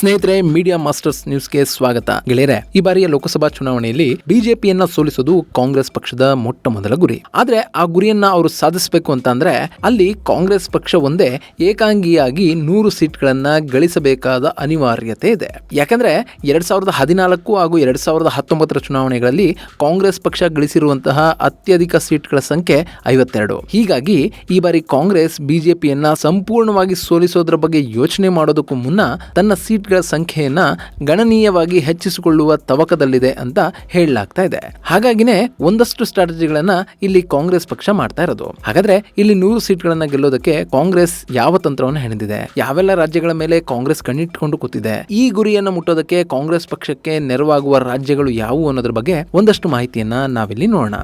ಸ್ನೇಹಿತರೆ media masters ನ್ಯೂಸ್ಗೆ ಸ್ವಾಗತ. ಗೆಳೆಯರೆ, ಈ ಬಾರಿಯ ಲೋಕಸಭಾ ಚುನಾವಣೆಯಲ್ಲಿ ಬಿಜೆಪಿಯನ್ನ ಸೋಲಿಸೋದು ಕಾಂಗ್ರೆಸ್ ಪಕ್ಷದ ಮೊಟ್ಟ ಮೊದಲ ಗುರಿ. ಆದ್ರೆ ಆ ಗುರಿಯನ್ನ ಅವರು ಸಾಧಿಸಬೇಕು ಅಂತ ಅಲ್ಲಿ ಕಾಂಗ್ರೆಸ್ ಪಕ್ಷ ಒಂದೇ ಏಕಾಂಗಿಯಾಗಿ ನೂರು ಸೀಟ್ಗಳನ್ನ ಗಳಿಸಬೇಕಾದ ಅನಿವಾರ್ಯತೆ ಇದೆ. ಯಾಕಂದ್ರೆ ಎರಡ್ ಸಾವಿರದ ಹದಿನಾಲ್ಕು ಹಾಗೂ ಎರಡ್ ಸಾವಿರದ ಹತ್ತೊಂಬತ್ತರ ಚುನಾವಣೆಗಳಲ್ಲಿ ಕಾಂಗ್ರೆಸ್ ಪಕ್ಷ ಗಳಿಸಿರುವಂತಹ ಅತ್ಯಧಿಕ ಸೀಟ್ಗಳ ಸಂಖ್ಯೆ ಐವತ್ತೆರಡು. ಹೀಗಾಗಿ ಈ ಬಾರಿ ಕಾಂಗ್ರೆಸ್ ಬಿಜೆಪಿಯನ್ನ ಸಂಪೂರ್ಣವಾಗಿ ಸೋಲಿಸೋದ್ರ ಬಗ್ಗೆ ಯೋಚನೆ ಮಾಡೋದಕ್ಕೂ ಮುನ್ನ ತನ್ನ ಸೀಟ್ಗಳ ಸಂಖ್ಯೆಯನ್ನ ಗಣನೀಯವಾಗಿ ಹೆಚ್ಚಿಸಿಕೊಳ್ಳುವ ತವಕದಲ್ಲಿದೆ ಅಂತ ಹೇಳಲಾಗ್ತಾ ಇದೆ. ಹಾಗಾಗಿನೇ ಒಂದಷ್ಟು ಸ್ಟ್ರಾಟಜಿಗಳನ್ನ ಇಲ್ಲಿ ಕಾಂಗ್ರೆಸ್ ಪಕ್ಷ ಮಾಡ್ತಾ ಇರೋದು. ಹಾಗಾದ್ರೆ ಇಲ್ಲಿ ನೂರು ಸೀಟ್ಗಳನ್ನ ಗೆಲ್ಲೋದಕ್ಕೆ ಕಾಂಗ್ರೆಸ್ ಯಾವ ತಂತ್ರವನ್ನು ಹೆಣೆದಿದೆ? ಯಾವೆಲ್ಲ ರಾಜ್ಯಗಳ ಮೇಲೆ ಕಾಂಗ್ರೆಸ್ ಕಣ್ಣಿಟ್ಕೊಂಡು ಕೂತಿದೆ? ಈ ಗುರಿಯನ್ನು ಮುಟ್ಟೋದಕ್ಕೆ ಕಾಂಗ್ರೆಸ್ ಪಕ್ಷಕ್ಕೆ ನೆರವಾಗುವ ರಾಜ್ಯಗಳು ಯಾವುವು ಅನ್ನೋದ್ರ ಬಗ್ಗೆ ಒಂದಷ್ಟು ಮಾಹಿತಿಯನ್ನ ನಾವಿಲ್ಲಿ ನೋಡೋಣ.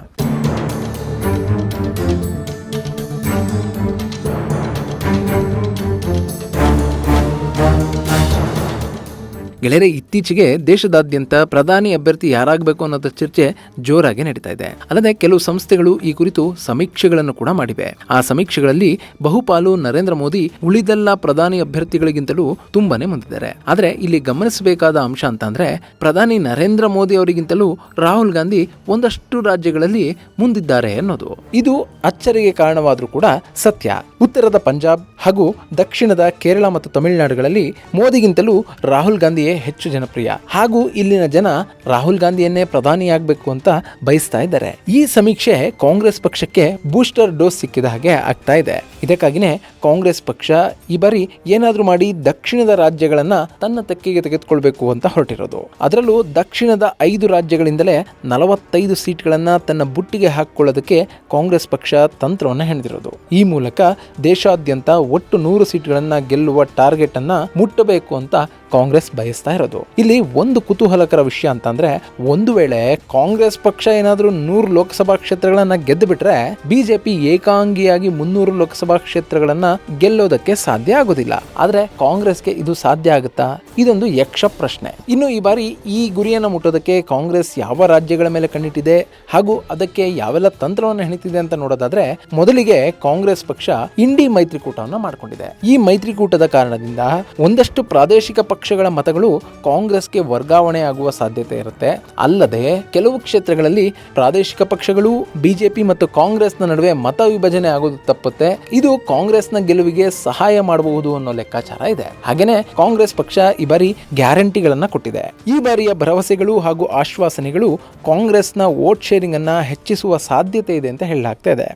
ಗೆಳೆಯರೆ, ಇತ್ತೀಚೆಗೆ ದೇಶದಾದ್ಯಂತ ಪ್ರಧಾನಿ ಅಭ್ಯರ್ಥಿ ಯಾರಾಗಬೇಕು ಅನ್ನೋದ ಚರ್ಚೆ ಜೋರಾಗಿ ನಡೀತಾ ಇದೆ. ಅಲ್ಲದೆ ಕೆಲವು ಸಂಸ್ಥೆಗಳು ಈ ಕುರಿತು ಸಮೀಕ್ಷೆಗಳನ್ನು ಕೂಡ ಮಾಡಿವೆ. ಆ ಸಮೀಕ್ಷೆಗಳಲ್ಲಿ ಬಹುಪಾಲು ನರೇಂದ್ರ ಮೋದಿ ಉಳಿದೆಲ್ಲ ಪ್ರಧಾನಿ ಅಭ್ಯರ್ಥಿಗಳಿಗಿಂತಲೂ ತುಂಬಾನೇ ಮುಂದಿದ್ದಾರೆ. ಆದರೆ ಇಲ್ಲಿ ಗಮನಿಸಬೇಕಾದ ಅಂಶ ಅಂತ ಅಂದ್ರೆ ಪ್ರಧಾನಿ ನರೇಂದ್ರ ಮೋದಿ ಅವರಿಗಿಂತಲೂ ರಾಹುಲ್ ಗಾಂಧಿ ಒಂದಷ್ಟು ರಾಜ್ಯಗಳಲ್ಲಿ ಮುಂದಿದ್ದಾರೆ ಅನ್ನೋದು. ಇದು ಅಚ್ಚರಿಗೆ ಕಾರಣವಾದರೂ ಕೂಡ ಸತ್ಯ. ಉತ್ತರದ ಪಂಜಾಬ್ ಹಾಗೂ ದಕ್ಷಿಣದ ಕೇರಳ ಮತ್ತು ತಮಿಳುನಾಡುಗಳಲ್ಲಿ ಮೋದಿಗಿಂತಲೂ ರಾಹುಲ್ ಗಾಂಧಿಯೇ ಹೆಚ್ಚು ಜನಪ್ರಿಯ. ಹಾಗೂ ಇಲ್ಲಿನ ಜನ ರಾಹುಲ್ ಗಾಂಧಿಯನ್ನೇ ಪ್ರಧಾನಿಯಾಗಬೇಕು ಅಂತ ಬಯಸ್ತಾ ಇದ್ದಾರೆ. ಈ ಸಮೀಕ್ಷೆ ಕಾಂಗ್ರೆಸ್ ಪಕ್ಷಕ್ಕೆ ಬೂಸ್ಟರ್ ಡೋಸ್ ಸಿಕ್ಕಿದ ಹಾಗೆ ಆಗ್ತಾ ಇದೆ. ಇದಕ್ಕಾಗಿನೇ ಕಾಂಗ್ರೆಸ್ ಪಕ್ಷ ಈ ಬಾರಿ ಏನಾದರೂ ಮಾಡಿ ದಕ್ಷಿಣದ ರಾಜ್ಯಗಳನ್ನ ತನ್ನ ತೆಕ್ಕೆಗೆ ತೆಗೆದುಕೊಳ್ಬೇಕು ಅಂತ ಹೊರಟಿರೋದು. ಅದರಲ್ಲೂ ದಕ್ಷಿಣದ ಐದು ರಾಜ್ಯಗಳಿಂದಲೇ ನಲವತ್ತೈದು ಸೀಟ್ಗಳನ್ನ ತನ್ನ ಬುಟ್ಟಿಗೆ ಹಾಕಿಕೊಳ್ಳೋದಕ್ಕೆ ಕಾಂಗ್ರೆಸ್ ಪಕ್ಷ ತಂತ್ರವನ್ನು ಹೆಣೆದಿರೋದು. ಈ ಮೂಲಕ ದೇಶಾದ್ಯಂತ ಒಟ್ಟು ನೂರು ಸೀಟ್ಗಳನ್ನ ಗೆಲ್ಲುವ ಟಾರ್ಗೆಟ್ ಅನ್ನ ಮುಟ್ಟಬೇಕು ಅಂತ ಕಾಂಗ್ರೆಸ್ ಬಯಸ್ತಾ ಇರೋದು. ಇಲ್ಲಿ ಒಂದು ಕುತೂಹಲಕರ ವಿಷಯ ಅಂತಂದ್ರೆ, ಒಂದು ವೇಳೆ ಕಾಂಗ್ರೆಸ್ ಪಕ್ಷ ಏನಾದರೂ ನೂರು ಲೋಕಸಭಾ ಕ್ಷೇತ್ರಗಳನ್ನ ಗೆದ್ದು ಬಿಟ್ರೆ ಬಿಜೆಪಿ ಏಕಾಂಗಿಯಾಗಿ ಮುನ್ನೂರು ಲೋಕಸಭಾ ಕ್ಷೇತ್ರಗಳನ್ನ ಗೆಲ್ಲೋದಕ್ಕೆ ಸಾಧ್ಯ ಆಗೋದಿಲ್ಲ. ಆದ್ರೆ ಕಾಂಗ್ರೆಸ್ಗೆ ಇದು ಸಾಧ್ಯ ಆಗುತ್ತಾ? ಇದೊಂದು ಯಕ್ಷ ಪ್ರಶ್ನೆ. ಇನ್ನು ಈ ಬಾರಿ ಈ ಗುರಿಯನ್ನು ಮುಟ್ಟೋದಕ್ಕೆ ಕಾಂಗ್ರೆಸ್ ಯಾವ ರಾಜ್ಯಗಳ ಮೇಲೆ ಕಣ್ಣಿಟ್ಟಿದೆ? ಹಾಗೂ ಅದಕ್ಕೆ ಯಾವೆಲ್ಲ ತಂತ್ರವನ್ನು ಹೆಣಿತಿದೆ ಅಂತ ನೋಡೋದಾದ್ರೆ, ಮೊದಲಿಗೆ ಕಾಂಗ್ರೆಸ್ ಪಕ್ಷ ಇಂಡಿ ಮೈತ್ರಿಕೂಟವನ್ನು ಮಾಡಿಕೊಂಡಿದೆ. ಈ ಮೈತ್ರಿಕೂಟದ ಕಾರಣದಿಂದ ಒಂದಷ್ಟು ಪ್ರಾದೇಶಿಕ ಪಕ್ಷಗಳ ಮತಗಳು ಕಾಂಗ್ರೆಸ್ಗೆ ವರ್ಗಾವಣೆ ಆಗುವ ಸಾಧ್ಯತೆ ಇರುತ್ತೆ. ಅಲ್ಲದೆ ಕೆಲವು ಕ್ಷೇತ್ರಗಳಲ್ಲಿ ಪ್ರಾದೇಶಿಕ ಪಕ್ಷಗಳು, ಬಿಜೆಪಿ ಮತ್ತು ಕಾಂಗ್ರೆಸ್ನ ನಡುವೆ ಮತ ವಿಭಜನೆ ಆಗೋದು ತಪ್ಪುತ್ತೆ. ಇದು ಕಾಂಗ್ರೆಸ್ನ ಗೆಲುವಿಗೆ ಸಹಾಯ ಮಾಡಬಹುದು ಅನ್ನೋ ಲೆಕ್ಕಾಚಾರ ಇದೆ. ಹಾಗೇನೆ ಕಾಂಗ್ರೆಸ್ ಪಕ್ಷ ಈ ಬಾರಿ ಗ್ಯಾರಂಟಿಗಳನ್ನ ಕೊಟ್ಟಿದೆ. ಈ ಬಾರಿಯ ಭರವಸೆಗಳು ಹಾಗೂ ಆಶ್ವಾಸನೆಗಳು ಕಾಂಗ್ರೆಸ್ನ ವೋಟ್ ಶೇರಿಂಗ್ ಅನ್ನ ಹೆಚ್ಚಿಸುವ ಸಾಧ್ಯತೆ ಇದೆ ಅಂತ ಹೇಳಲಾಗ್ತಾ ಇದೆ.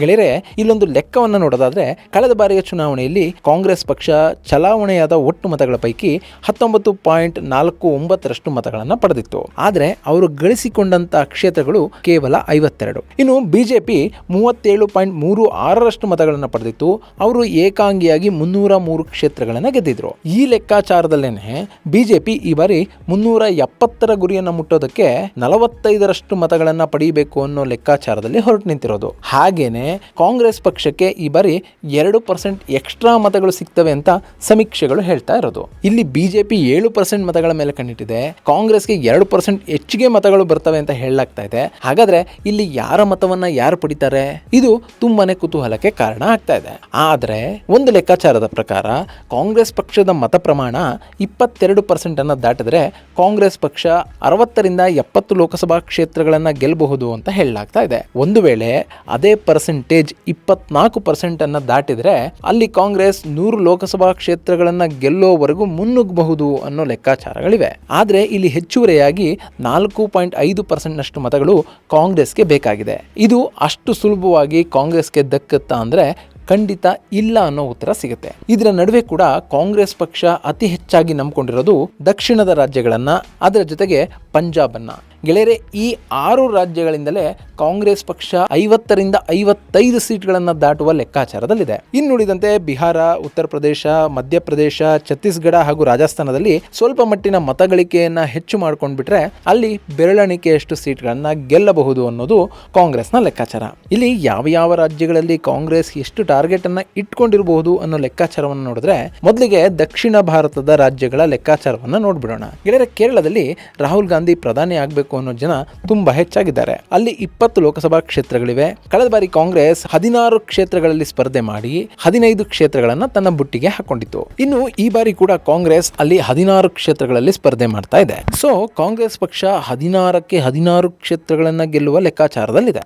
ಗೆಳೆಯರೆ, ಇಲ್ಲೊಂದು ಲೆಕ್ಕವನ್ನು ನೋಡೋದಾದ್ರೆ, ಕಳೆದ ಬಾರಿಯ ಚುನಾವಣೆಯಲ್ಲಿ ಕಾಂಗ್ರೆಸ್ ಪಕ್ಷ ಚಲಾವಣೆಯಾದ ಒಟ್ಟು ಮತಗಳ ಪೈಕಿ ಹತ್ತೊಂಬತ್ತು ಪಾಯಿಂಟ್ ನಾಲ್ಕು ಒಂಬತ್ತರಷ್ಟು ಮತಗಳನ್ನು ಪಡೆದಿತ್ತು. ಆದರೆ, ಅವರು ಗಳಿಸಿಕೊಂಡಂತಹ ಕ್ಷೇತ್ರಗಳು ಕೇವಲ ಐವತ್ತೆರಡು. ಇನ್ನು ಬಿಜೆಪಿ ಮೂವತ್ತೇಳು ಪಾಯಿಂಟ್ ಮೂರು ಆರರಷ್ಟು ಮತಗಳನ್ನು ಪಡೆದಿತ್ತು. ಅವರು ಏಕಾಂಗಿಯಾಗಿ ಮುನ್ನೂರ ಮೂರು ಕ್ಷೇತ್ರಗಳನ್ನು ಗೆದ್ದಿದ್ರು. ಈ ಲೆಕ್ಕಾಚಾರದಲ್ಲೇನೆ ಬಿಜೆಪಿ ಈ ಬಾರಿ ಮುನ್ನೂರ ಎಪ್ಪತ್ತರ ಗುರಿಯನ್ನು ಮುಟ್ಟೋದಕ್ಕೆ ನಲವತ್ತೈದರಷ್ಟು ಮತಗಳನ್ನು ಪಡೆಯಬೇಕು ಅನ್ನೋ ಲೆಕ್ಕಾಚಾರದಲ್ಲಿ ಹೊರಟು ನಿಂತಿರೋದು. ಹಾಗೇನೆ ಕಾಂಗ್ರೆಸ್ ಪಕ್ಷಕ್ಕೆ ಈ ಬಾರಿ ಎರಡು ಪರ್ಸೆಂಟ್ ಎಕ್ಸ್ಟ್ರಾ ಮತಗಳು ಸಿಗ್ತವೆ ಅಂತ ಸಮೀಕ್ಷೆಗಳು ಹೇಳ್ತಾ ಇರೋದು. ಇಲ್ಲಿ ಬಿಜೆಪಿ ಏಳು ಪರ್ಸೆಂಟ್ ಮತಗಳ ಮೇಲೆ ಕಂಡಿಟ್ಟಿದೆ ಕಾಂಗ್ರೆಸ್ಗೆ ಎರಡು ಪರ್ಸೆಂಟ್ ಹೆಚ್ಚಿಗೆ ಮತಗಳು ಬರ್ತವೆ ಅಂತ ಹೇಳಲಾಗ್ತಾ ಇದೆ. ಹಾಗಾದ್ರೆ ಇಲ್ಲಿ ಯಾರ ಮತವನ್ನ ಯಾರು ಪಡಿತಾರೆ? ಇದು ತುಂಬಾನೇ ಕುತೂಹಲಕ್ಕೆ ಕಾರಣ ಆಗ್ತಾ ಇದೆ. ಆದ್ರೆ ಒಂದು ಲೆಕ್ಕಾಚಾರದ ಪ್ರಕಾರ ಕಾಂಗ್ರೆಸ್ ಪಕ್ಷದ ಮತ ಪ್ರಮಾಣ ಇಪ್ಪತ್ತೆರಡು ಪರ್ಸೆಂಟ್ ಅನ್ನ ದಾಟಿದ್ರೆ ಕಾಂಗ್ರೆಸ್ ಪಕ್ಷ ಅರವತ್ತರಿಂದ ಎಪ್ಪತ್ತು ಲೋಕಸಭಾ ಕ್ಷೇತ್ರಗಳನ್ನು ಗೆಲ್ಲಬಹುದು ಅಂತ ಹೇಳಲಾಗ್ತಾ ಇದೆ. ಒಂದು ವೇಳೆ ಅದೇ ಪರ್ಸೆಂಟೇಜ್ ಇಪ್ಪತ್ನಾಲ್ಕು ಪರ್ಸೆಂಟ್ ಅನ್ನ ದಾಟಿದ್ರೆ ಅಲ್ಲಿ ಕಾಂಗ್ರೆಸ್ ನೂರು ಲೋಕಸಭಾ ಕ್ಷೇತ್ರಗಳನ್ನು ಗೆಲ್ಲೋವರೆಗೂ ಮುನ್ನುಗ್ಗಬಹುದು ಅನ್ನೋ ಲೆಕ್ಕಾಚಾರಗಳಿವೆ. ಆದರೆ ಇಲ್ಲಿ ಹೆಚ್ಚುವರಿಯಾಗಿ ನಾಲ್ಕು ಪಾಯಿಂಟ್ ಐದು ಪರ್ಸೆಂಟ್ನಷ್ಟು ಮತಗಳು ಕಾಂಗ್ರೆಸ್ಗೆ ಬೇಕಾಗಿದೆ. ಇದು ಅಷ್ಟು ಸುಲಭವಾಗಿ ಕಾಂಗ್ರೆಸ್ಗೆ ದಕ್ಕತ್ತಾ ಅಂದ್ರೆ ಖಂಡಿತ ಇಲ್ಲ ಅನ್ನೋ ಉತ್ತರ ಸಿಗುತ್ತೆ. ಇದರ ನಡುವೆ ಕೂಡ ಕಾಂಗ್ರೆಸ್ ಪಕ್ಷ ಅತಿ ಹೆಚ್ಚಾಗಿ ನಂಬಿಕೊಂಡಿರೋದು ದಕ್ಷಿಣದ ರಾಜ್ಯಗಳನ್ನ. ಅದರ ಜೊತೆಗೆ ಪಂಜಾಬ್ ಅನ್ನ ಗೆಳೆಯರೆ, ಈ ಆರು ರಾಜ್ಯಗಳಿಂದಲೇ ಕಾಂಗ್ರೆಸ್ ಪಕ್ಷ ಐವತ್ತರಿಂದ ಐವತ್ತೈದು ಸೀಟ್ಗಳನ್ನು ದಾಟುವ ಲೆಕ್ಕಾಚಾರದಲ್ಲಿದೆ. ಇನ್ನುಳಿದಂತೆ ಬಿಹಾರ, ಉತ್ತರ ಪ್ರದೇಶ ಮಧ್ಯಪ್ರದೇಶ ಛತ್ತೀಸ್ಗಢ ಹಾಗೂ ರಾಜಸ್ಥಾನದಲ್ಲಿ ಸ್ವಲ್ಪ ಮಟ್ಟಿನ ಮತಗಳಿಕೆಯನ್ನ ಹೆಚ್ಚು ಮಾಡ್ಕೊಂಡ್ಬಿಟ್ರೆ ಅಲ್ಲಿ ಬೆರಳಣಿಕೆಯಷ್ಟು ಸೀಟ್ಗಳನ್ನು ಗೆಲ್ಲಬಹುದು ಅನ್ನೋದು ಕಾಂಗ್ರೆಸ್ನ ಲೆಕ್ಕಾಚಾರ. ಇಲ್ಲಿ ಯಾವ ಯಾವ ರಾಜ್ಯಗಳಲ್ಲಿ ಕಾಂಗ್ರೆಸ್ ಎಷ್ಟು ಟಾರ್ಗೆಟ್ ಅನ್ನ ಇಟ್ಕೊಂಡಿರಬಹುದು ಅನ್ನೋ ಲೆಕ್ಕಾಚಾರವನ್ನು ನೋಡಿದ್ರೆ ಮೊದಲಿಗೆ ದಕ್ಷಿಣ ಭಾರತದ ರಾಜ್ಯಗಳ ಲೆಕ್ಕಾಚಾರವನ್ನ ನೋಡ್ಬಿಡೋಣ. ಗೆಳೆಯರ, ಕೇರಳದಲ್ಲಿ ರಾಹುಲ್ ಗಾಂಧಿ ಗಾಂಧಿ ಪ್ರಧಾನಿ ಆಗಬೇಕು ಅನ್ನೋ ಜನ ತುಂಬಾ ಹೆಚ್ಚಾಗಿದ್ದಾರೆ. ಅಲ್ಲಿ ಇಪ್ಪತ್ತು ಲೋಕಸಭಾ ಕ್ಷೇತ್ರಗಳಿವೆ. ಕಳೆದ ಬಾರಿ ಕಾಂಗ್ರೆಸ್ ಹದಿನಾರು ಕ್ಷೇತ್ರಗಳಲ್ಲಿ ಸ್ಪರ್ಧೆ ಮಾಡಿ ಹದಿನೈದು ಕ್ಷೇತ್ರಗಳನ್ನ ತನ್ನ ಬುಟ್ಟಿಗೆ ಹಾಕೊಂಡಿತ್ತು. ಇನ್ನು ಈ ಬಾರಿ ಕೂಡ ಕಾಂಗ್ರೆಸ್ ಅಲ್ಲಿ ಹದಿನಾರು ಕ್ಷೇತ್ರಗಳಲ್ಲಿ ಸ್ಪರ್ಧೆ ಮಾಡ್ತಾ ಇದೆ. ಸೊ ಕಾಂಗ್ರೆಸ್ ಪಕ್ಷ ಹದಿನಾರಕ್ಕೆ ಹದಿನಾರು ಕ್ಷೇತ್ರಗಳನ್ನ ಗೆಲ್ಲುವ ಲೆಕ್ಕಾಚಾರದಲ್ಲಿದೆ.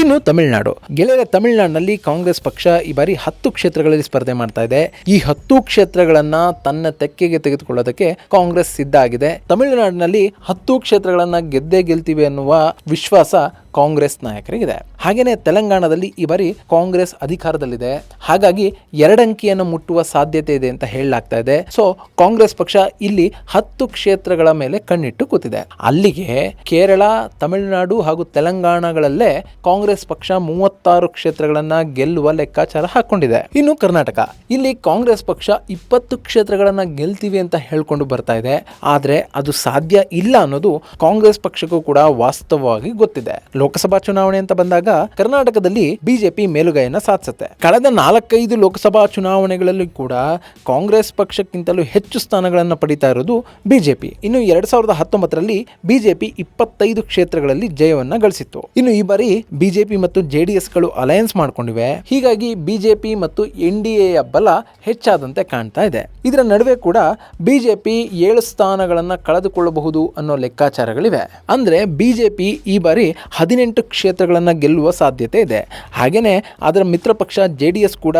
ಇನ್ನು ತಮಿಳುನಾಡು. ಗೆಳೆಯರ ತಮಿಳುನಾಡಿನಲ್ಲಿ ಕಾಂಗ್ರೆಸ್ ಪಕ್ಷ ಈ ಬಾರಿ ಹತ್ತು ಕ್ಷೇತ್ರಗಳಲ್ಲಿ ಸ್ಪರ್ಧೆ ಮಾಡ್ತಾ ಇದೆ. ಈ ಹತ್ತು ಕ್ಷೇತ್ರಗಳನ್ನ ತನ್ನ ತೆಕ್ಕೆಗೆ ತೆಗೆದುಕೊಳ್ಳೋದಕ್ಕೆ ಕಾಂಗ್ರೆಸ್ ಸಿದ್ಧ ಆಗಿದೆ. ತಮಿಳುನಾಡಿನಲ್ಲಿ ಹತ್ತು ಕ್ಷೇತ್ರಗಳನ್ನ ಗೆದ್ದೇ ಗೆಲ್ತೀವಿ ಅನ್ನುವ ವಿಶ್ವಾಸ ಕಾಂಗ್ರೆಸ್ ನಾಯಕರಿಗಿದೆ. ಹಾಗೇನೆ ತೆಲಂಗಾಣದಲ್ಲಿ ಈ ಬಾರಿ ಕಾಂಗ್ರೆಸ್ ಅಧಿಕಾರದಲ್ಲಿದೆ. ಹಾಗಾಗಿ ಎರಡಂಕಿಯನ್ನು ಮುಟ್ಟುವ ಸಾಧ್ಯತೆ ಇದೆ ಅಂತ ಹೇಳಲಾಗ್ತಾ ಇದೆ. ಸೊ ಕಾಂಗ್ರೆಸ್ ಪಕ್ಷ ಇಲ್ಲಿ ಹತ್ತು ಕ್ಷೇತ್ರಗಳ ಮೇಲೆ ಕಣ್ಣಿಟ್ಟು ಕೂತಿದೆ. ಅಲ್ಲಿಗೆ ಕೇರಳ, ತಮಿಳುನಾಡು ಹಾಗೂ ತೆಲಂಗಾಣಗಳಲ್ಲೇ ಕಾಂಗ್ರೆಸ್ ಪಕ್ಷ ಮೂವತ್ತಾರು ಕ್ಷೇತ್ರಗಳನ್ನ ಗೆಲ್ಲುವ ಲೆಕ್ಕಾಚಾರ ಹಾಕೊಂಡಿದೆ. ಇನ್ನು ಕರ್ನಾಟಕ. ಇಲ್ಲಿ ಕಾಂಗ್ರೆಸ್ ಪಕ್ಷ ಇಪ್ಪತ್ತು ಕ್ಷೇತ್ರಗಳನ್ನ ಗೆಲ್ತೀವಿ ಅಂತ ಹೇಳ್ಕೊಂಡು ಬರ್ತಾ ಇದೆ. ಆದ್ರೆ ಅದು ಸಾಧ್ಯ ಇಲ್ಲ ಅನ್ನೋದು ಕಾಂಗ್ರೆಸ್ ಪಕ್ಷಕ್ಕೂ ಕೂಡ ವಾಸ್ತವವಾಗಿ ಗೊತ್ತಿದೆ. ಲೋಕಸಭಾ ಚುನಾವಣೆ ಅಂತ ಬಂದಾಗ ಕರ್ನಾಟಕದಲ್ಲಿ ಬಿಜೆಪಿ ಮೇಲುಗೈಯನ್ನ ಸಾಧಿಸುತ್ತೆ. ಕಳೆದ ನಾಲ್ಕೈದು ಲೋಕಸಭಾ ಚುನಾವಣೆಗಳಲ್ಲಿ ಕೂಡ ಕಾಂಗ್ರೆಸ್ ಪಕ್ಷಕ್ಕಿಂತಲೂ ಹೆಚ್ಚು ಸ್ಥಾನಗಳನ್ನು ಪಡಿತಾ ಇರೋದು ಬಿಜೆಪಿ. ಇನ್ನು ಎರಡ್ ಸಾವಿರದ ಹತ್ತೊಂಬತ್ತರಲ್ಲಿ ಬಿಜೆಪಿ ಇಪ್ಪತ್ತೈದು ಕ್ಷೇತ್ರಗಳಲ್ಲಿ ಜಯವನ್ನ ಗಳಿಸಿತ್ತು. ಇನ್ನು ಈ ಬಾರಿ ಬಿಜೆಪಿ ಮತ್ತು ಜೆಡಿಎಸ್ಗಳು ಅಲಯನ್ಸ್ ಮಾಡ್ಕೊಂಡಿವೆ. ಹೀಗಾಗಿ ಬಿಜೆಪಿ ಮತ್ತು ಎನ್ ಡಿ ಎಯ ಬಲ ಹೆಚ್ಚಾದಂತೆ ಕಾಣ್ತಾ ಇದೆ. ಇದರ ನಡುವೆ ಕೂಡ ಬಿಜೆಪಿ ಏಳು ಸ್ಥಾನಗಳನ್ನ ಕಳೆದುಕೊಳ್ಳಬಹುದು ಅನ್ನೋ ಲೆಕ್ಕಾಚಾರಗಳಿವೆ. ಅಂದ್ರೆ ಬಿಜೆಪಿ ಈ ಬಾರಿ ಹದಿನೆಂಟು ಕ್ಷೇತ್ರಗಳನ್ನು ಗೆಲ್ಲುವ ಸಾಧ್ಯತೆ ಇದೆ. ಹಾಗೆಯೇ ಅದರ ಮಿತ್ರ ಪಕ್ಷ ಜೆ ಡಿ ಎಸ್ ಕೂಡ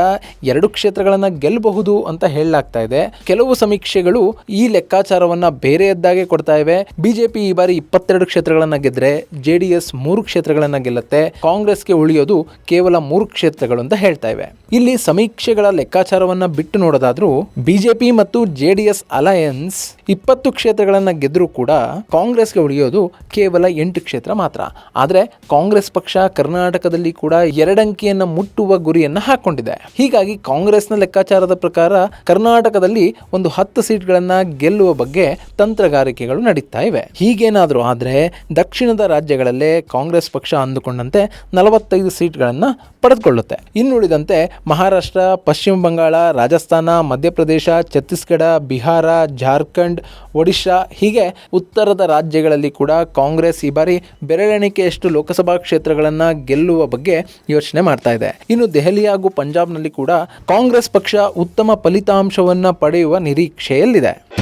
ಎರಡು ಕ್ಷೇತ್ರಗಳನ್ನು ಗೆಲ್ಲಬಹುದು ಅಂತ ಹೇಳಲಾಗ್ತಾ ಇದೆ. ಕೆಲವು ಸಮೀಕ್ಷೆಗಳು ಈ ಲೆಕ್ಕಾಚಾರವನ್ನು ಬೇರೆಯದ್ದಾಗೆ ಕೊಡ್ತಾ ಇವೆ. ಬಿಜೆಪಿ ಈ ಬಾರಿ ಇಪ್ಪತ್ತೆರಡು ಕ್ಷೇತ್ರಗಳನ್ನು ಗೆದ್ರೆ ಜೆ ಡಿ ಎಸ್ ಮೂರು ಕ್ಷೇತ್ರಗಳನ್ನು ಗೆಲ್ಲುತ್ತೆ. ಕಾಂಗ್ರೆಸ್ಗೆ ಉಳಿಯೋದು ಕೇವಲ ಮೂರು ಕ್ಷೇತ್ರಗಳು ಅಂತ ಹೇಳ್ತಾ ಇವೆ. ಇಲ್ಲಿ ಸಮೀಕ್ಷೆಗಳ ಲೆಕ್ಕಾಚಾರವನ್ನು ಬಿಟ್ಟು ನೋಡೋದಾದ್ರೂ ಬಿಜೆಪಿ ಮತ್ತು ಜೆ ಡಿ ಎಸ್ ಅಲಯನ್ಸ್ ಇಪ್ಪತ್ತು ಕ್ಷೇತ್ರಗಳನ್ನು ಗೆದ್ದರೂ ಕೂಡ ಕಾಂಗ್ರೆಸ್ಗೆ ಉಳಿಯೋದು ಕೇವಲ ಎಂಟು ಕ್ಷೇತ್ರ ಮಾತ್ರ. ಆದರೆ ಕಾಂಗ್ರೆಸ್ ಪಕ್ಷ ಕರ್ನಾಟಕದಲ್ಲಿ ಕೂಡ ಎರಡಂಕಿಯನ್ನು ಮುಟ್ಟುವ ಗುರಿಯನ್ನು ಹಾಕೊಂಡಿದೆ. ಹೀಗಾಗಿ ಕಾಂಗ್ರೆಸ್ನ ಲೆಕ್ಕಾಚಾರದ ಪ್ರಕಾರ ಕರ್ನಾಟಕದಲ್ಲಿ ಒಂದು ಹತ್ತು ಸೀಟ್ಗಳನ್ನು ಗೆಲ್ಲುವ ಬಗ್ಗೆ ತಂತ್ರಗಾರಿಕೆಗಳು ನಡೀತಾ ಇವೆ. ಹೀಗೇನಾದರೂ ಆದರೆ ದಕ್ಷಿಣದ ರಾಜ್ಯಗಳಲ್ಲೇ ಕಾಂಗ್ರೆಸ್ ಪಕ್ಷ ಅಂದುಕೊಂಡಂತೆ ನಲವತ್ತೈದು ಸೀಟ್ಗಳನ್ನು ಪಡೆದುಕೊಳ್ಳುತ್ತೆ. ಇನ್ನುಳಿದಂತೆ ಮಹಾರಾಷ್ಟ್ರ, ಪಶ್ಚಿಮ ಬಂಗಾಳ, ರಾಜಸ್ಥಾನ, ಮಧ್ಯಪ್ರದೇಶ, ಛತ್ತೀಸ್ಗಢ, ಬಿಹಾರ, ಜಾರ್ಖಂಡ್ ಒಡಿಶಾ, ಹೀಗೆ ಉತ್ತರದ ರಾಜ್ಯಗಳಲ್ಲಿ ಕೂಡ ಕಾಂಗ್ರೆಸ್ ಈ ಬಾರಿ ಬೆರಳೆಣಿಕೆಯಷ್ಟು ಲೋಕಸಭಾ ಕ್ಷೇತ್ರಗಳನ್ನು ಗೆಲ್ಲುವ ಬಗ್ಗೆ ಯೋಚನೆ ಮಾಡ್ತಾ ಇದೆ. ಇನ್ನು ದೆಹಲಿ ಹಾಗೂ ಪಂಜಾಬ್ನಲ್ಲಿ ಕೂಡ ಕಾಂಗ್ರೆಸ್ ಪಕ್ಷ ಉತ್ತಮ ಫಲಿತಾಂಶವನ್ನ ಪಡೆಯುವ ನಿರೀಕ್ಷೆಯಲ್ಲಿದೆ.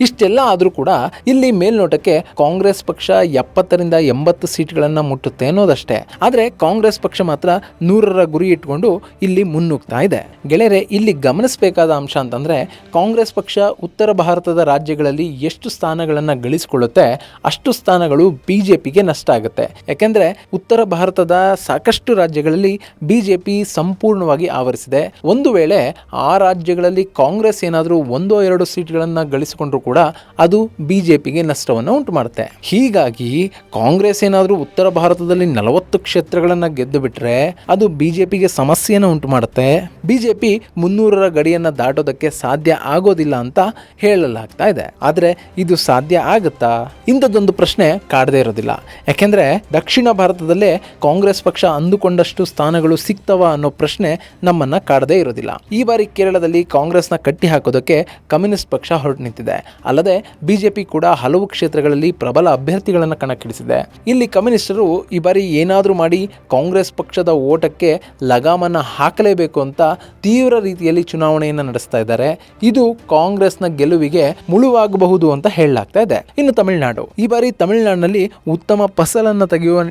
ಇಷ್ಟೆಲ್ಲ ಆದರೂ ಕೂಡ ಇಲ್ಲಿ ಮೇಲ್ನೋಟಕ್ಕೆ ಕಾಂಗ್ರೆಸ್ ಪಕ್ಷ ಎಪ್ಪತ್ತರಿಂದ ಎಂಬತ್ತು ಸೀಟ್ಗಳನ್ನು ಮುಟ್ಟುತ್ತೆ ಅನ್ನೋದಷ್ಟೇ. ಆದರೆ ಕಾಂಗ್ರೆಸ್ ಪಕ್ಷ ಮಾತ್ರ ನೂರರ ಗುರಿ ಇಟ್ಕೊಂಡು ಇಲ್ಲಿ ಮುನ್ನುಗ್ತಾ ಇದೆ. ಗೆಳೆಯರೆ, ಇಲ್ಲಿ ಗಮನಿಸಬೇಕಾದ ಅಂಶ ಅಂತಂದರೆ ಕಾಂಗ್ರೆಸ್ ಪಕ್ಷ ಉತ್ತರ ಭಾರತದ ರಾಜ್ಯಗಳಲ್ಲಿ ಎಷ್ಟು ಸ್ಥಾನಗಳನ್ನು ಗಳಿಸಿಕೊಳ್ಳುತ್ತೆ, ಅಷ್ಟು ಸ್ಥಾನಗಳು ಬಿಜೆಪಿಗೆ ನಷ್ಟ ಆಗುತ್ತೆ. ಯಾಕೆಂದರೆ ಉತ್ತರ ಭಾರತದ ಸಾಕಷ್ಟು ರಾಜ್ಯಗಳಲ್ಲಿ ಬಿಜೆಪಿ ಸಂಪೂರ್ಣವಾಗಿ ಆವರಿಸಿದೆ. ಒಂದು ವೇಳೆ ಆ ರಾಜ್ಯಗಳಲ್ಲಿ ಕಾಂಗ್ರೆಸ್ ಏನಾದರೂ ಒಂದೋ ಎರಡು ಸೀಟ್ಗಳನ್ನು ಗಳಿಸಿಕೊಂಡ್ರು ಕೂಡ ಅದು ಬಿಜೆಪಿಗೆ ನಷ್ಟವನ್ನು ಉಂಟು ಮಾಡುತ್ತೆ ಹೀಗಾಗಿ ಕಾಂಗ್ರೆಸ್ ಏನಾದರೂ ಉತ್ತರ ಭಾರತದಲ್ಲಿ ನಲವತ್ತು ಕ್ಷೇತ್ರಗಳನ್ನು ಗೆದ್ದು ಬಿಟ್ರೆ ಅದು ಬಿಜೆಪಿಗೆ ಸಮಸ್ಯೆಯನ್ನು ಉಂಟು ಮಾಡುತ್ತೆ ಬಿಜೆಪಿ ಮುನ್ನೂರರ ಗಡಿಯನ್ನು ದಾಟೋದಕ್ಕೆ ಸಾಧ್ಯ ಆಗೋದಿಲ್ಲ ಅಂತ ಹೇಳಲಾಗ್ತಾ ಇದೆ. ಆದರೆ ಇದು ಸಾಧ್ಯ ಆಗುತ್ತಾ? ಇಂಥದ್ದೊಂದು ಪ್ರಶ್ನೆ ಕಾಡದೇ ಇರೋದಿಲ್ಲ. ಯಾಕೆಂದರೆ ದಕ್ಷಿಣ ಭಾರತದಲ್ಲೇ ಕಾಂಗ್ರೆಸ್ ಪಕ್ಷ ಅಂದುಕೊಂಡಷ್ಟು ಸ್ಥಾನಗಳು ಸಿಗ್ತವ ಅನ್ನೋ ಪ್ರಶ್ನೆ ನಮ್ಮನ್ನ ಕಾಡದೇ ಇರೋದಿಲ್ಲ. ಈ ಬಾರಿ ಕೇರಳದಲ್ಲಿ ಕಾಂಗ್ರೆಸ್ನ ಕಟ್ಟಿ ಹಾಕೋದಕ್ಕೆ ಕಮ್ಯುನಿಸ್ಟ್ ಪಕ್ಷ ಹೊರಟು ನಿಂತಿದೆ ಅಲ್ಲದೆ ಬಿಜೆಪಿ ಕೂಡ ಹಲವು ಕ್ಷೇತ್ರಗಳಲ್ಲಿ ಪ್ರಬಲ ಅಭ್ಯರ್ಥಿಗಳನ್ನು ಕಣಕ್ಕಿಳಿಸಿದೆ. ಇಲ್ಲಿ ಕಮ್ಯುನಿಸ್ಟರು ಈ ಬಾರಿ ಏನಾದರೂ ಮಾಡಿ ಕಾಂಗ್ರೆಸ್ ಪಕ್ಷದ ಓಟಕ್ಕೆ ಲಗಾಮನ್ನು ಹಾಕಲೇಬೇಕು ಅಂತ ತೀವ್ರ ರೀತಿಯಲ್ಲಿ ಚುನಾವಣೆಯನ್ನು ನಡೆಸ್ತಾ ಇದ್ದಾರೆ. ಇದು ಕಾಂಗ್ರೆಸ್ನ ಗೆಲುವಿಗೆ ಮುಳುವಾಗಬಹುದು ಅಂತ ಹೇಳಲಾಗ್ತಾ ಇದೆ. ಇನ್ನು ತಮಿಳುನಾಡು. ಈ ಬಾರಿ ತಮಿಳುನಾಡಿನಲ್ಲಿ ಉತ್ತಮ ಫಸಲನ್ನು ತೆಗೆಯುವ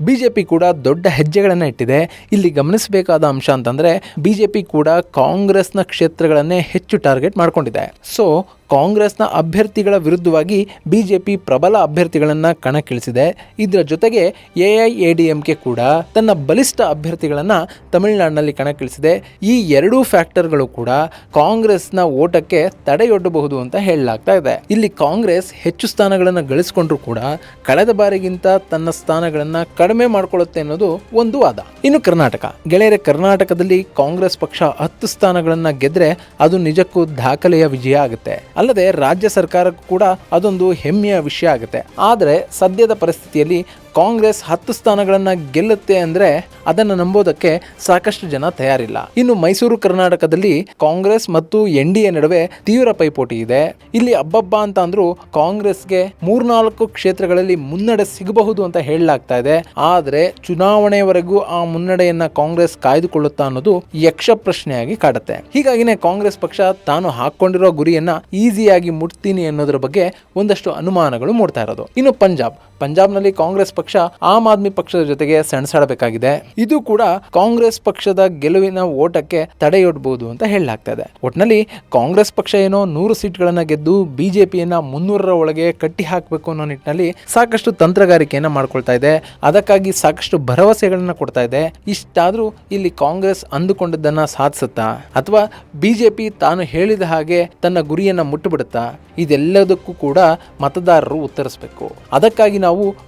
ಬಿಜೆಪಿ ಕೂಡ ದೊಡ್ಡ ಹೆಜ್ಜೆಗಳನ್ನು ಇಟ್ಟಿದೆ. ಇಲ್ಲಿ ಗಮನಿಸಬೇಕಾದ ಅಂಶ ಅಂತಂದ್ರೆ ಬಿಜೆಪಿ ಕೂಡ ಕಾಂಗ್ರೆಸ್ನ ಕ್ಷೇತ್ರಗಳನ್ನೇ ಹೆಚ್ಚು ಟಾರ್ಗೆಟ್ ಮಾಡ್ಕೊಂಡಿದೆ. ಸೊ ಕಾಂಗ್ರೆಸ್ನ ಅಭ್ಯರ್ಥಿಗಳ ವಿರುದ್ಧವಾಗಿ ಬಿಜೆಪಿ ಪ್ರಬಲ ಅಭ್ಯರ್ಥಿಗಳನ್ನು ಕಣಕ್ಕಿಳಿಸಿದೆ. ಇದರ ಜೊತೆಗೆ ಎಐಎಡಿಎಂಕೆ ಕೂಡ ತನ್ನ ಬಲಿಷ್ಠ ಅಭ್ಯರ್ಥಿಗಳನ್ನು ತಮಿಳುನಾಡಿನಲ್ಲಿ ಕಣಕ್ಕಿಳಿಸಿದೆ. ಈ ಎರಡೂ ಫ್ಯಾಕ್ಟರ್ಗಳು ಕೂಡ ಕಾಂಗ್ರೆಸ್ನ ಓಟಕ್ಕೆ ತಡೆಯೊಡ್ಡಬಹುದು ಅಂತ ಹೇಳಲಾಗ್ತಾ ಇದೆ. ಇಲ್ಲಿ ಕಾಂಗ್ರೆಸ್ ಹೆಚ್ಚು ಸ್ಥಾನಗಳನ್ನು ಗಳಿಸಿಕೊಂಡ್ರು ಕೂಡ ಕಳೆದ ಬಾರಿಗಿಂತ ತನ್ನ ಸ್ಥಾನಗಳನ್ನು ಕಡಿಮೆ ಮಾಡಿಕೊಳ್ಳುತ್ತೆ ಅನ್ನೋದು ಒಂದು ವಾದ. ಇನ್ನು ಕರ್ನಾಟಕ. ಗೆಳೆಯರೆ, ಕರ್ನಾಟಕದಲ್ಲಿ ಕಾಂಗ್ರೆಸ್ ಪಕ್ಷ ಹತ್ತು ಸ್ಥಾನಗಳನ್ನು ಗೆದ್ರೆ ಅದು ನಿಜಕ್ಕೂ ದಾಖಲೆಯ ವಿಜಯ ಆಗುತ್ತೆ. ಅಲ್ಲದೆ ರಾಜ್ಯ ಸರ್ಕಾರಕ್ಕೂ ಕೂಡ ಅದೊಂದು ಹೆಮ್ಮೆಯ ವಿಷಯ ಆಗುತ್ತೆ. ಆದರೆ ಸದ್ಯದ ಪರಿಸ್ಥಿತಿಯಲ್ಲಿ ಕಾಂಗ್ರೆಸ್ ಹತ್ತು ಸ್ಥಾನಗಳನ್ನು ಗೆಲ್ಲುತ್ತೆ ಅಂದ್ರೆ ಅದನ್ನು ನಂಬೋದಕ್ಕೆ ಸಾಕಷ್ಟು ಜನ ತಯಾರಿಲ್ಲ. ಇನ್ನು ಮೈಸೂರು, ಕರ್ನಾಟಕದಲ್ಲಿ ಕಾಂಗ್ರೆಸ್ ಮತ್ತು ಎನ್ ಡಿ ಎ ನಡುವೆ ತೀವ್ರ ಪೈಪೋಟಿ ಇದೆ. ಇಲ್ಲಿ ಅಬ್ಬಬ್ಬ ಅಂತ ಅಂದ್ರೂ ಕಾಂಗ್ರೆಸ್ಗೆ ಮೂರ್ನಾಲ್ಕು ಕ್ಷೇತ್ರಗಳಲ್ಲಿ ಮುನ್ನಡೆ ಸಿಗಬಹುದು ಅಂತ ಹೇಳಲಾಗ್ತಾ ಇದೆ. ಆದ್ರೆ ಚುನಾವಣೆಯವರೆಗೂ ಆ ಮುನ್ನಡೆಯನ್ನ ಕಾಂಗ್ರೆಸ್ ಕಾಯ್ದುಕೊಳ್ಳುತ್ತಾ ಅನ್ನೋದು ಯಕ್ಷ ಪ್ರಶ್ನೆಯಾಗಿ ಕಾಡುತ್ತೆ. ಹೀಗಾಗಿನೇ ಕಾಂಗ್ರೆಸ್ ಪಕ್ಷ ತಾನು ಹಾಕೊಂಡಿರೋ ಗುರಿಯನ್ನ ಈಸಿಯಾಗಿ ಮುಟ್ತೀನಿ ಅನ್ನೋದ್ರ ಬಗ್ಗೆ ಒಂದಷ್ಟು ಅನುಮಾನಗಳು ಮೂಡ್ತಾ ಇರೋದು. ಇನ್ನು ಪಂಜಾಬ್ ಪಂಜಾಬ್ನಲ್ಲಿ ಕಾಂಗ್ರೆಸ್ ಪಕ್ಷ ಆಮ್ ಆದ್ಮಿ ಪಕ್ಷದ ಜೊತೆಗೆ ಸೆಣಸಾಡಬೇಕಾಗಿದೆ. ಇದು ಕೂಡ ಕಾಂಗ್ರೆಸ್ ಪಕ್ಷದ ಗೆಲುವಿನ ಓಟಕ್ಕೆ ತಡೆಯೊಡ್ಬಹುದು ಅಂತ ಹೇಳಲಾಗ್ತಾ ಇದೆ. ಒಟ್ನಲ್ಲಿ ಕಾಂಗ್ರೆಸ್ ಪಕ್ಷ ಏನೋ ನೂರು ಸೀಟ್ಗಳನ್ನ ಗೆದ್ದು ಬಿಜೆಪಿಯನ್ನ ಮುನ್ನೂರರ ಒಳಗೆ ಕಟ್ಟಿ ಹಾಕಬೇಕು ಅನ್ನೋ ನಿಟ್ಟಿನಲ್ಲಿ ಸಾಕಷ್ಟು ತಂತ್ರಗಾರಿಕೆಯನ್ನ ಮಾಡ್ಕೊಳ್ತಾ ಇದೆ. ಅದಕ್ಕಾಗಿ ಸಾಕಷ್ಟು ಭರವಸೆಗಳನ್ನ ಕೊಡ್ತಾ ಇದೆ. ಇಷ್ಟಾದ್ರೂ ಇಲ್ಲಿ ಕಾಂಗ್ರೆಸ್ ಅಂದುಕೊಂಡಿದ್ದನ್ನ ಸಾಧಿಸುತ್ತಾ? ಅಥವಾ ಬಿಜೆಪಿ ತಾನು ಹೇಳಿದ ಹಾಗೆ ತನ್ನ ಗುರಿಯನ್ನ ಮುಟ್ಟುಬಿಡುತ್ತಾ? ಇದೆಲ್ಲದಕ್ಕೂ ಕೂಡ ಮತದಾರರು ಉತ್ತರಿಸಬೇಕು. ಅದಕ್ಕಾಗಿ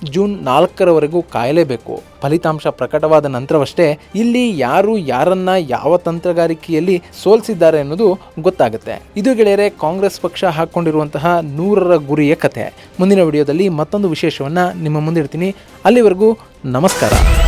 ಜೂನ್ ನಾಲ್ಕರವರೆಗೂ ಕಾಯಲೇಬೇಕು. ಫಲಿತಾಂಶ ಪ್ರಕಟವಾದ ನಂತರವಷ್ಟೇ ಇಲ್ಲಿ ಯಾರು ಯಾರನ್ನ ಯಾವ ತಂತ್ರಗಾರಿಕೆಯಲ್ಲಿ ಸೋಲಿಸಿದ್ದಾರೆ ಅನ್ನೋದು ಗೊತ್ತಾಗುತ್ತೆ. ಇದು ಗೆಳೆಯರೆ, ಕಾಂಗ್ರೆಸ್ ಪಕ್ಷ ಹಾಕೊಂಡಿರುವಂತಹ ನೂರರ ಗುರಿಯ ಕಥೆ. ಮುಂದಿನ ವಿಡಿಯೋದಲ್ಲಿ ಮತ್ತೊಂದು ವಿಶೇಷವನ್ನ ನಿಮ್ಮ ಮುಂದಿಡ್ತೀನಿ. ಅಲ್ಲಿವರೆಗೂ ನಮಸ್ಕಾರ.